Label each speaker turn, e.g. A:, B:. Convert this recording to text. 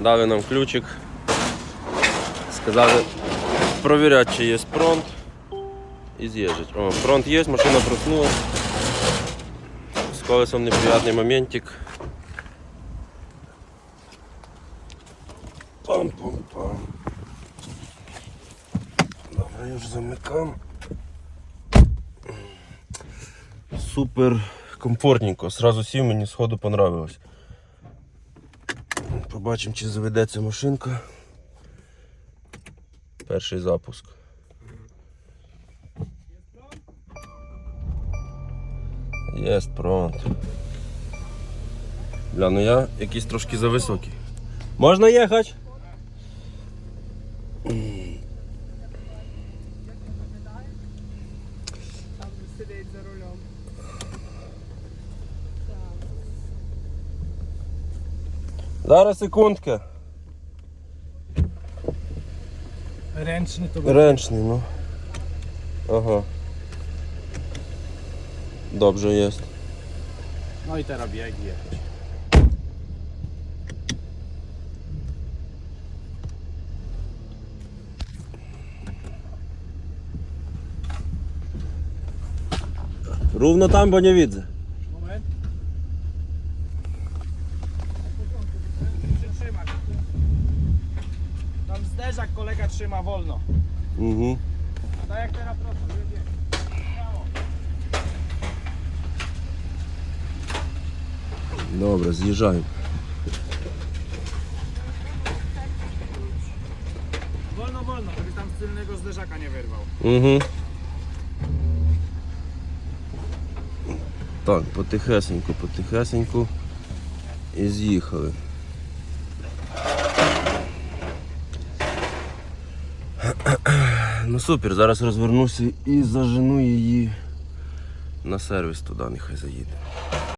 A: Дали нам ключик. Сказали провіряти, чи є фронт. І з'їжджать. О, фронт є, машина проснулась. З колесом неприятний моментик. Пам-пам-пам. Добре, я вже замикам. Супер комфортненько. Сразу сів, мені сходу понравилось. Побачимо, чи заведеться машинка. Перший запуск. Єсть фронт. Бля, ну я якийсь трошки зависокий. Можна їхати?
B: Там сидить за рулем.
A: Зараз секундки.
B: Ренчний то
A: Ренчний, ну. Ага. Dobrze jest.
B: No i teraz biegi jechać.
A: Równo tam, bo nie widzę.
B: Tam zderzak kolega trzyma wolno.
A: Mhm.
B: A tak jak teraz proszę, jedzie. Śmiało.
A: Dobra, zjeżdżają.
B: Wolno, wolno, żebyś tam z tylnego zderzaka nie wyrwał.
A: Mhm. Так, потихесеньку, потихесеньку і з'їхали. Ну супер, зараз розвернуся і зажену її на сервіс туди, нехай заїде.